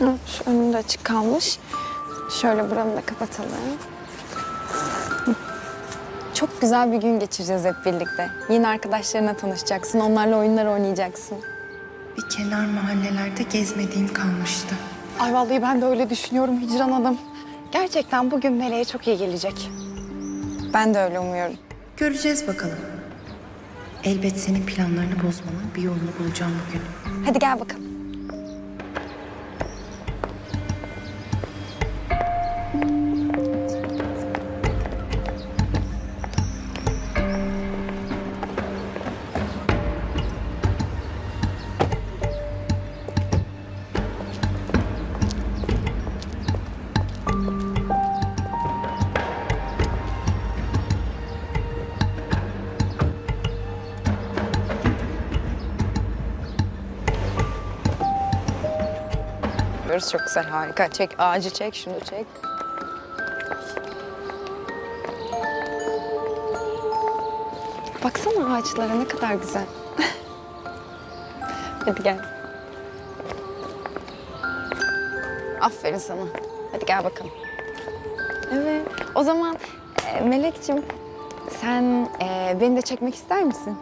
Hı, Şu önüm de açık kalmış. Şöyle buranı da kapatalım. Hı. Çok güzel bir gün geçireceğiz hep birlikte. Yeni arkadaşlarına tanışacaksın, onlarla oyunlar oynayacaksın. Bir kenar mahallelerde gezmediğim kalmıştı. Ay vallahi ben de öyle düşünüyorum Hicran Hanım. Gerçekten bugün Meleğe çok iyi gelecek. Ben de öyle umuyorum. Göreceğiz bakalım. Elbet senin planlarını bozmanın bir yolunu bulacağım bugün. Hadi gel bakalım. Görüyoruz çok güzel, harika. Çek ağacı çek, şunu çek. Baksana ağaçlara ne kadar güzel. Hadi gel. Aferin sana. Hadi gel bakalım. Evet. O zaman e, Melek'ciğim sen e, beni de çekmek ister misin?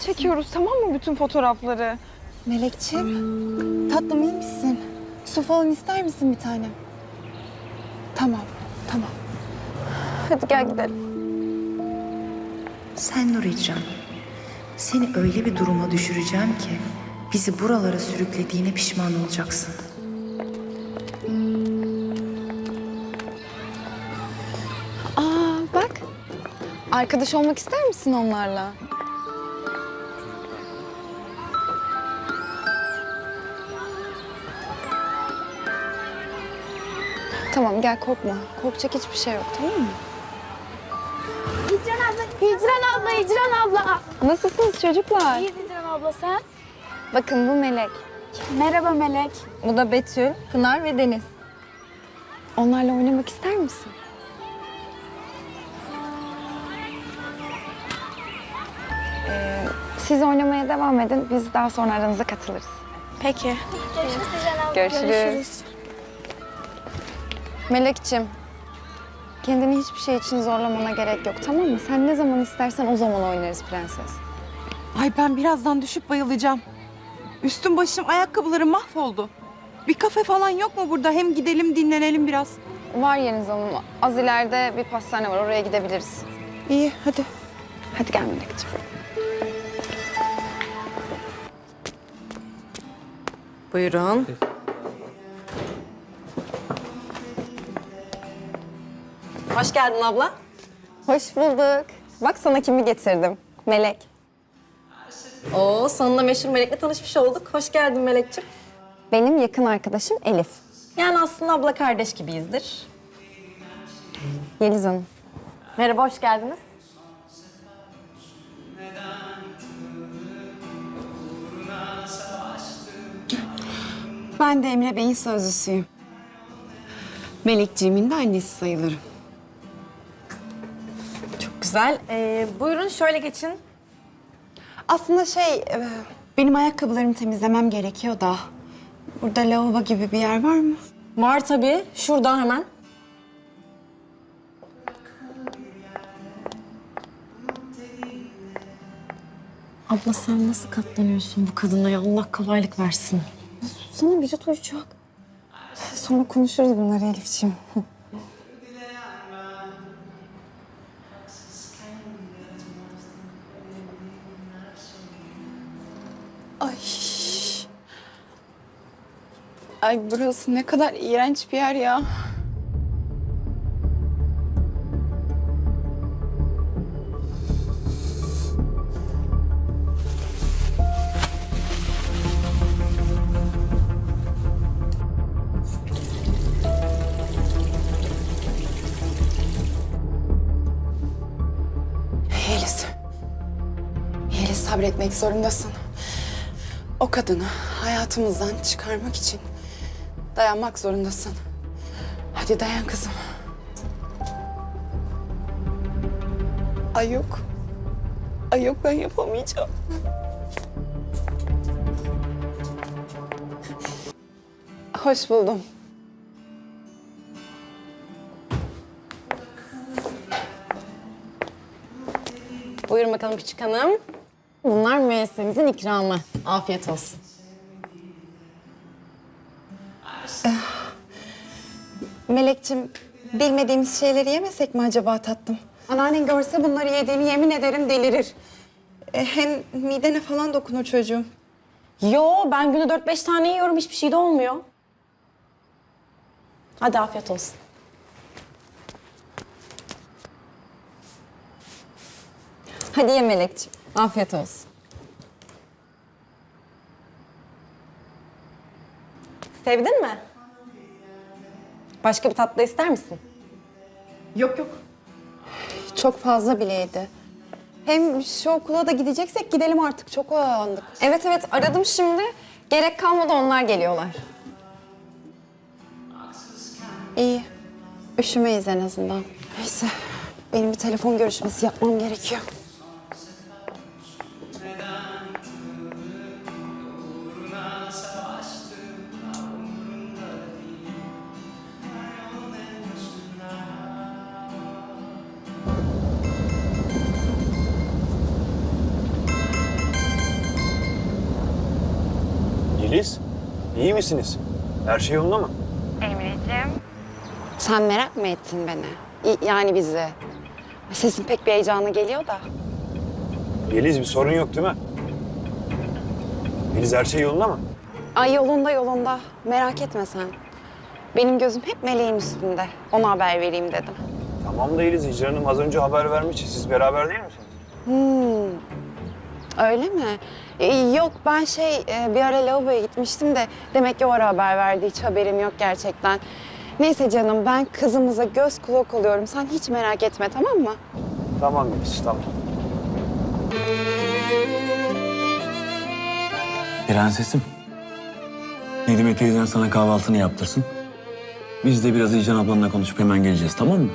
Çekiyoruz tamam mı bütün fotoğrafları? Melekciğim, tatlım iyi misin? Su falan ister misin bir tane? Tamam, tamam. Hadi gel gidelim. Sen Nur Hicran, seni öyle bir duruma düşüreceğim ki bizi buralara sürüklediğine pişman olacaksın. Aa bak. Arkadaş olmak ister misin onlarla? Tamam gel korkma. Korkacak hiçbir şey yok tamam mı? Hicran abla, Hicran abla, Hicran abla. Nasılsınız çocuklar? İyiyiz Hicran abla sen. Bakın bu Melek. Merhaba Melek. Bu da Betül, Pınar ve Deniz. Onlarla oynamak ister misin? Ee, siz oynamaya devam edin. Biz daha sonra aranıza katılırız. Peki. Görüşürüz Hicran abla. Görüşürüz. Melek'ciğim, kendini hiçbir şey için zorlamana gerek yok tamam mı? Sen ne zaman istersen o zaman oynarız prenses. Ay ben birazdan düşüp bayılacağım. Üstüm başım, ayakkabılarım mahvoldu. Bir kafe falan yok mu burada? Hem gidelim dinlenelim biraz. Var Yeniz Hanım, az ileride bir pastane var oraya gidebiliriz. İyi hadi. Hadi gel Melek'ciğim. Buyurun. Hoş geldin abla. Hoş bulduk. Bak sana kimi getirdim. Melek. Oo, sonunda meşhur Melek'le tanışmış olduk. Hoş geldin Melek'ciğim. Benim yakın arkadaşım Elif. Yani aslında abla kardeş gibiyizdir. Yeliz Hanım. Merhaba, hoş geldiniz. Ben de Emre Bey'in sözlüsüyüm. Melekciğimin de annesi sayılırım. Güzel. Ee, buyurun şöyle geçin. Aslında şey, e, benim ayakkabılarımı temizlemem gerekiyor da. Burada lavabo gibi bir yer var mı? Var tabii. Şuradan hemen. Abla sen nasıl katlanıyorsun bu kadına ya? Allah kolaylık versin. Sana biri duyacak. Sonra konuşuruz bunları Elif'ciğim. Ay burası ne kadar iğrenç bir yer ya. Yeliz. Yeliz sabretmek zorundasın. O kadını hayatımızdan çıkarmak için dayanmak zorundasın. Hadi dayan kızım. Ay yok. Ay yok ben yapamayacağım. Hoş buldum. Buyurun bakalım küçük hanım. Bunlar müessemizin ikramı. Afiyet olsun. Melekçim, bilmediğimiz şeyleri yemesek mi acaba tatlım? Anneannen görse bunları yediğini yemin ederim delirir. E, hem midene falan dokunur çocuğum. Yo ben günde dört beş tane yiyorum hiçbir şey de olmuyor. Hadi afiyet olsun. Hadi ye Melekciğim. Afiyet olsun. Sevdin mi? Başka bir tatlı ister misin? Yok yok. Çok fazla bileydi. Hem şu okula da gideceksek gidelim artık. Çok oyalandık. Evet evet aradım şimdi. Gerek kalmadı onlar geliyorlar. İyi. Üşümeyiz en azından. Neyse. Benim bir telefon görüşmesi yapmam gerekiyor. Misiniz? Her şey yolunda mı? Sen merak mı ettin beni? İ- Yani bizi. Sesin pek bir heyecanlı geliyor da. Yeliz bir sorun yok değil mi? Yeliz her şey yolunda mı? Ay yolunda yolunda. Merak etme sen. Benim gözüm hep meleğin üstünde. Ona haber vereyim dedim. Tamam da Yeliz, Hicran Hanım az önce haber vermiş. Siz beraber değil misiniz? Öyle mi? Ee, yok ben şey e, bir ara lavaboya gitmiştim de demek ki o ara haber verdi. Hiç haberim yok gerçekten. Neyse canım ben kızımıza göz kulak oluyorum. Sen hiç merak etme tamam mı? Tamam Yeliz, tamam. Prensesim. Nedime teyzen sana kahvaltını yaptırsın. Biz de biraz İcan ablanla konuşup hemen geleceğiz tamam mı?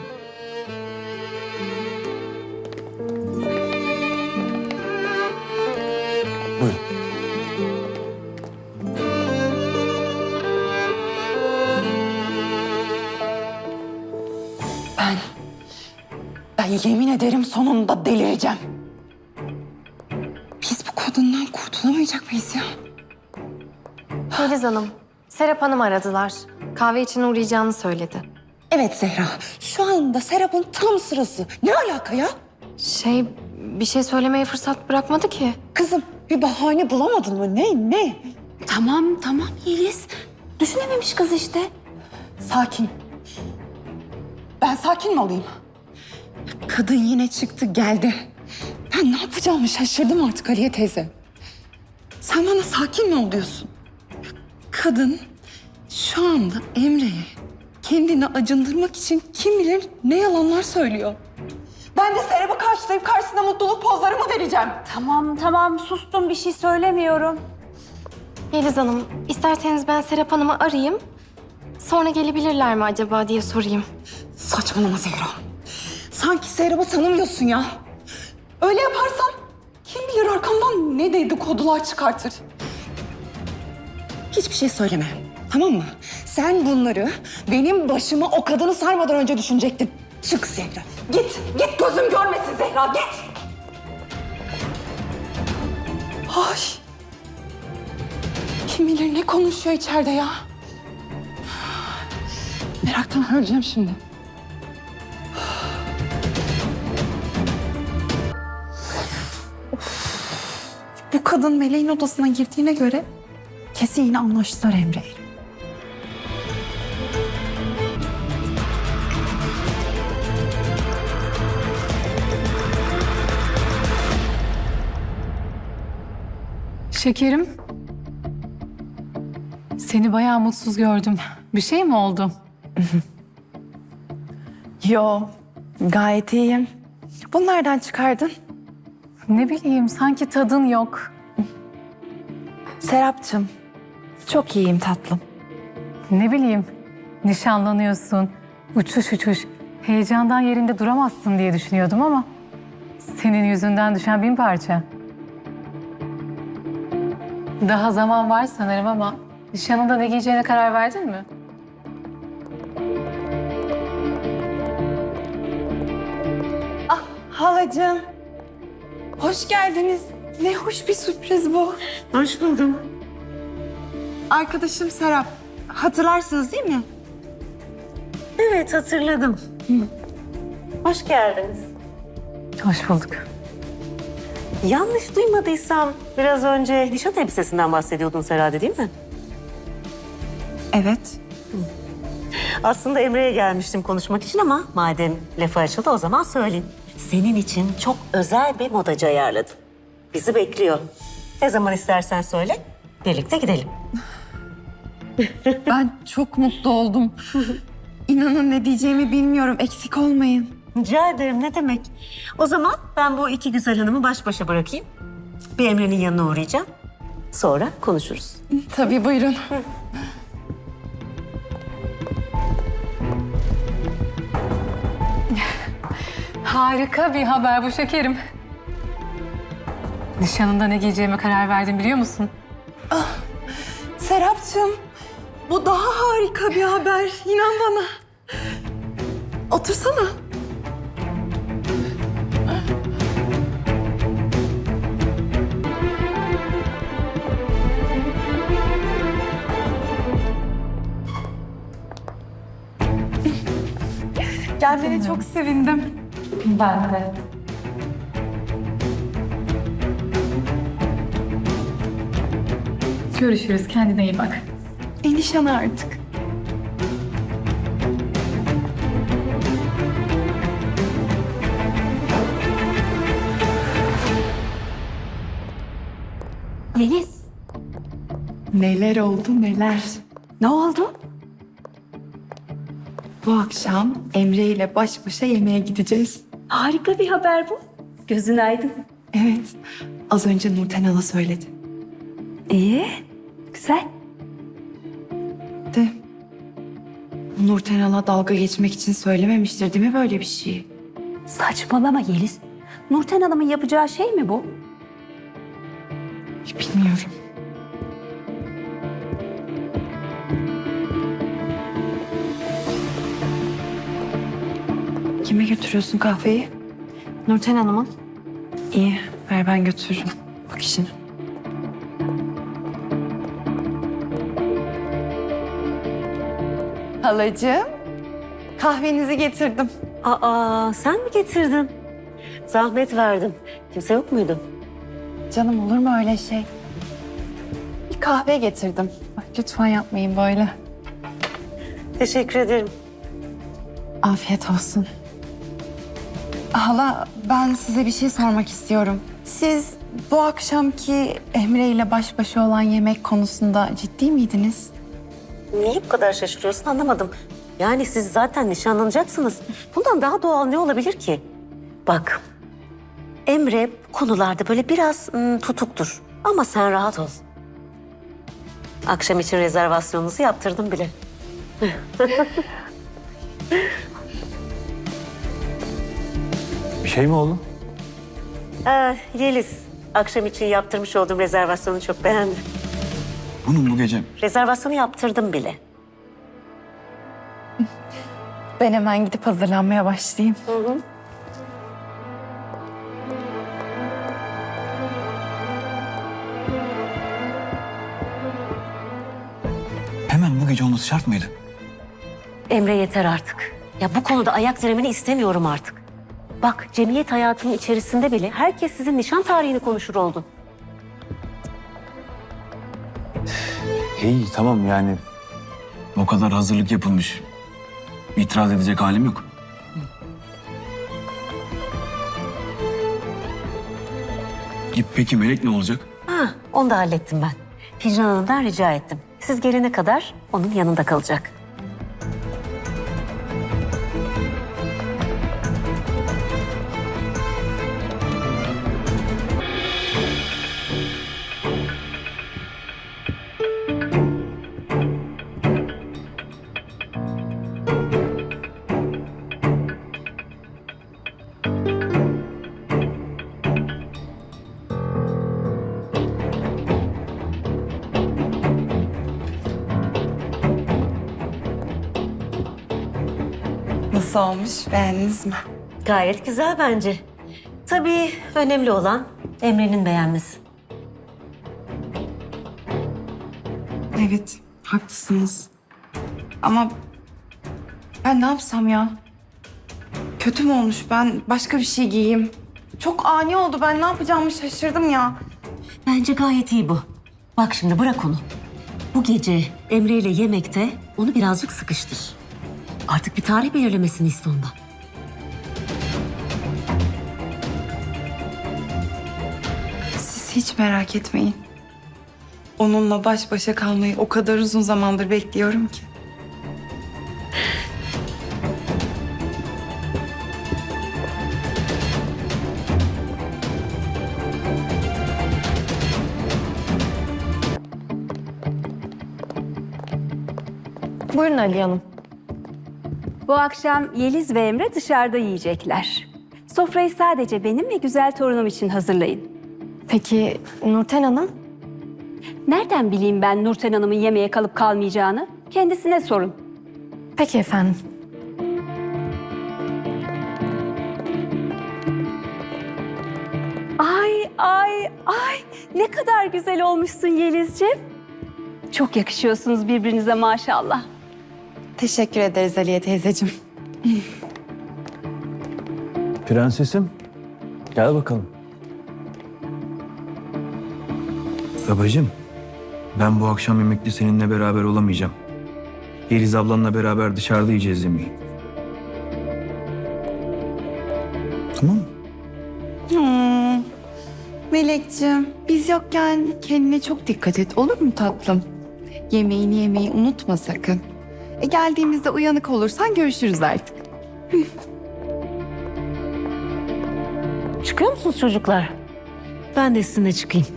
Hanım, Serap Hanım aradılar. Kahve için uğrayacağını söyledi. Evet Zehra, şu anda Serap'ın tam sırası. Ne alaka ya? Şey, bir şey söylemeye fırsat bırakmadı ki. Kızım bir bahane bulamadın mı? Ne, ne? Tamam, tamam Yeliz. Düşünememiş kız işte. Sakin. Ben sakin mi olayım? Kadın yine çıktı geldi. Ben ne yapacağımı şaşırdım artık Aliye teyze. Sen bana sakin mi ol diyorsun? Kadın şu anda Emre'ye kendini acındırmak için kim bilir ne yalanlar söylüyor. Ben de Serap'ı karşılayıp karşısına mutluluk pozlarımı vereceğim. Tamam tamam sustum bir şey söylemiyorum. Yeliz Hanım, isterseniz ben Serap Hanım'ı arayayım. Sonra gelebilirler mi acaba diye sorayım. Saçmalama Zehra. Sanki Serap'ı tanımıyorsun ya. Öyle yaparsan kim bilir arkamdan ne dedikodular çıkartır. Hiçbir şey söyleme. Tamam mı? Sen bunları benim başıma o kadını sarmadan önce düşünecektin. Çık Zehra. Git, git gözüm görmesin Zehra, git. Ay. Kim bilir ne konuşuyor içeride ya. Meraktan öleceğim şimdi. Bu kadın Meleğin odasına girdiğine göre kesin yine anlaştılar Emre'yle. Şekerim. Seni bayağı mutsuz gördüm. Bir şey mi oldu? Yo, gayet iyiyim. Bunlardan çıkardın. Ne bileyim sanki tadın yok. Serapcığım, çok iyiyim tatlım. Ne bileyim nişanlanıyorsun, uçuş uçuş. Heyecandan yerinde duramazsın diye düşünüyordum ama... ...senin yüzünden düşen bin parça. Daha zaman var sanırım ama... ...nişanında ne giyeceğine karar verdin mi? Halacığım, hoş geldiniz. Ne hoş bir sürpriz bu. Hoş buldum. Arkadaşım Serap, hatırlarsınız değil mi? Evet hatırladım. Hoş geldiniz. Hoş bulduk. Yanlış duymadıysam biraz önce nişan elbisesinden bahsediyordun herhalde değil mi? Evet. Aslında Emre'ye gelmiştim konuşmak için ama madem lafı açıldı o zaman söyleyeyim. Senin için çok özel bir modacı ayarladım. Bizi bekliyor. Ne zaman istersen söyle, birlikte gidelim. Ben çok mutlu oldum. İnanın ne diyeceğimi bilmiyorum. Eksik olmayın. Rica ederim ne demek. O zaman ben bu iki güzel hanımı baş başa bırakayım. Bir Emre'nin yanına uğrayacağım. Sonra konuşuruz. Tabii buyurun. Harika bir haber bu şekerim. Nişanında ne giyeceğime karar verdim biliyor musun? Serapcığım, bu daha harika bir haber. İnan bana. Otursana. Gelmene çok sevindim. Ben de. Görüşürüz. Kendine iyi bak. Enişan artık. Yeliz. Neler oldu neler. Ne oldu? Bu akşam Emre ile baş başa yemeğe gideceğiz. Harika bir haber bu. Gözün aydın. Evet. Az önce Nurten Hala söyledi. İyi. Güzel. Nurten Hala dalga geçmek için söylememiştir değil mi böyle bir şeyi? Saçmalama Yeliz. Nurten Hanım'ın yapacağı şey mi bu? Bilmiyorum. Kime götürüyorsun kahveyi? Nurten Hanım'ın. İyi, ver ben götürürüm. Bak işine. Halacığım, kahvenizi getirdim. Aa sen mi getirdin? Zahmet verdin. Kimse yok muydu? Canım olur mu öyle şey? Bir kahve getirdim. Lütfen yapmayın böyle. Teşekkür ederim. Afiyet olsun. Hala ben size bir şey sormak istiyorum. Siz bu akşamki Emre ile baş başa olan yemek konusunda ciddi miydiniz? Niye bu kadar şaşırıyorsun anlamadım. Yani siz zaten nişanlanacaksınız. Bundan daha doğal ne olabilir ki? Bak, Emre bu konularda böyle biraz ım, tutuktur. Ama sen rahat ol. Akşam için rezervasyonunuzu yaptırdım bile. Bir şey mi oldu? Ee, Yeliz, akşam için yaptırmış olduğum rezervasyonu çok beğendim. Bunun bu gece Rezervasyonu yaptırdım bile. Ben hemen gidip hazırlanmaya başlayayım. hemen bu gece olması şart mıydı? Emre yeter artık. Ya bu konuda ayak diremeni istemiyorum artık. Bak cemiyet hayatının içerisinde bile herkes sizin nişan tarihini konuşur oldu. İyi tamam yani o kadar hazırlık yapılmış. İtiraz edecek halim yok. E, Peki Melek ne olacak? Ha, onu da hallettim ben. Hicran Hanım'dan rica ettim. Siz gelene kadar onun yanında kalacak. Nasıl olmuş? Beğendiniz mi? Gayet güzel bence. Tabii önemli olan Emre'nin beğenmesi. Evet, haklısınız. Ama ben ne yapsam ya? Kötü mü olmuş? Ben başka bir şey giyeyim. Çok ani oldu. Ben ne yapacağımı şaşırdım ya. Bence gayet iyi bu. Bak şimdi bırak onu. Bu gece Emre ile yemekte onu birazcık sıkıştır. Artık bir tarih belirlemesini iste ondan. Siz hiç merak etmeyin. Onunla baş başa kalmayı o kadar uzun zamandır bekliyorum ki. Buyurun Ali Hanım. Bu akşam Yeliz ve Emre dışarıda yiyecekler. Sofrayı sadece benim ve güzel torunum için hazırlayın. Peki Nurten Hanım? Nereden bileyim ben Nurten Hanım'ın yemeğe kalıp kalmayacağını? Kendisine sorun. Peki efendim. Ay ay ay ne kadar güzel olmuşsun Yelizciğim. Çok yakışıyorsunuz birbirinize maşallah. Teşekkür ederiz Aliye teyzeciğim. Prensesim, gel bakalım. Babacığım, ben bu akşam yemekte seninle beraber olamayacağım. Yeliz ablanla beraber dışarıda yiyeceğiz yemeği. Tamam mı? Hmm. Melekciğim, biz yokken kendine çok dikkat et olur mu tatlım? Yemeğini yemeyi unutma sakın. E geldiğimizde uyanık olursan görüşürüz artık. Çıkıyor musunuz çocuklar? Ben de sizinle çıkayım.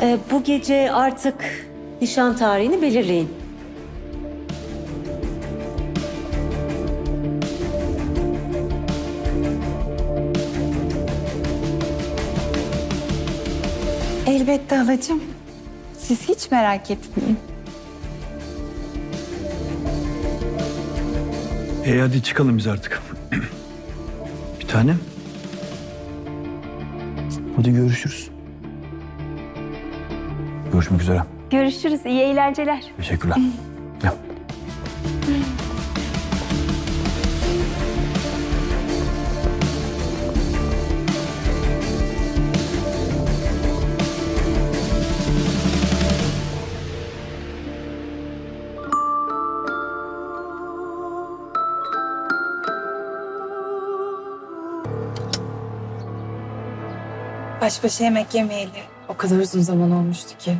Ee, bu gece artık nişan tarihini belirleyin. Elbette halacığım. Siz hiç merak etmeyin. E hadi çıkalım biz artık. bir tanem. Hadi görüşürüz. Görüşmek üzere. Görüşürüz iyi eğlenceler. Teşekkürler. Baş başa yemek yemeyeli o kadar uzun zaman olmuştu ki.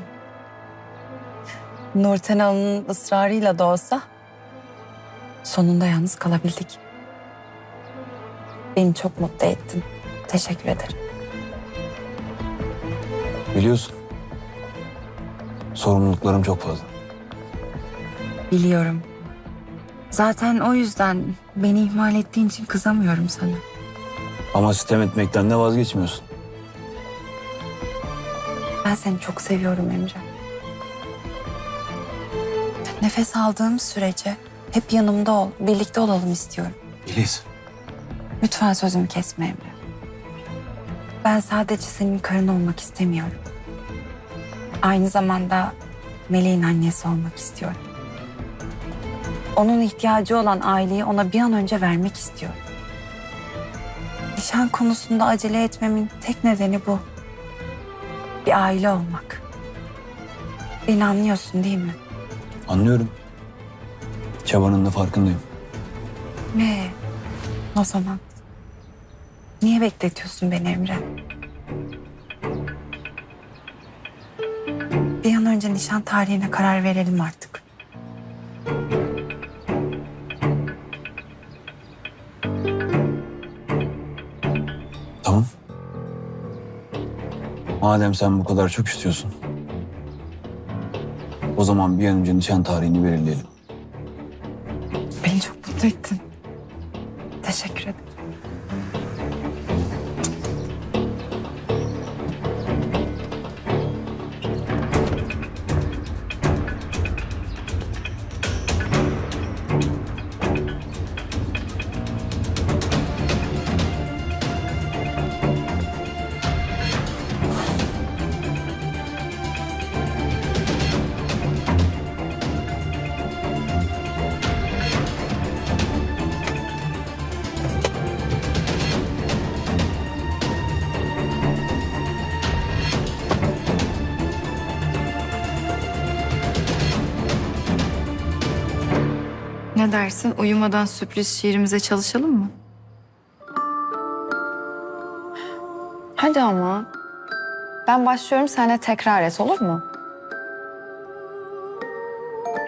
Nurten Hanım'ın ısrarıyla da olsa sonunda yalnız kalabildik. Beni çok mutlu ettin. Teşekkür ederim. Biliyorsun. Sorumluluklarım çok fazla. Biliyorum. Zaten o yüzden beni ihmal ettiğin için kızamıyorum sana. Ama sistem etmekten de vazgeçmiyorsun. Ben seni çok seviyorum Emre. Nefes aldığım sürece hep yanımda ol, birlikte olalım istiyorum. Yeliz. Lütfen sözümü kesme Emre. Ben sadece senin karın olmak istemiyorum. Aynı zamanda Meleğin annesi olmak istiyorum. Onun ihtiyacı olan aileyi ona bir an önce vermek istiyorum. Nişan konusunda acele etmemin tek nedeni bu. Bir aile olmak. Beni anlıyorsun değil mi? Anlıyorum. Çabanın da farkındayım. Ne? O zaman. Niye bekletiyorsun beni Emre? Bir an önce nişan tarihine karar verelim artık. Madem sen bu kadar çok istiyorsun. O zaman bir an önce nişan tarihini belirleyelim. Beni çok mutlu ettin. Ne dersin? Uyumadan sürpriz şiirimize çalışalım mı? Hadi ama. Ben başlıyorum sen de tekrar et olur mu?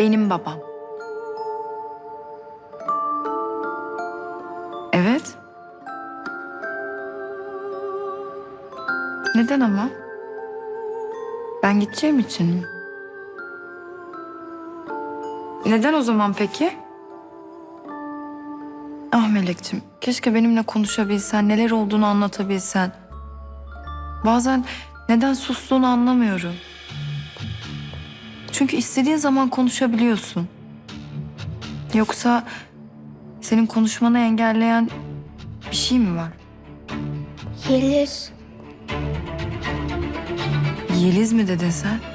Benim babam. Evet. Neden ama? Ben gideceğim için mi? Neden o zaman peki? Ah Melek'ciğim, keşke benimle konuşabilsen, neler olduğunu anlatabilsen. Bazen neden sustuğunu anlamıyorum. Çünkü istediğin zaman konuşabiliyorsun. Yoksa senin konuşmanı engelleyen bir şey mi var? Yeliz. Yeliz mi dedin sen?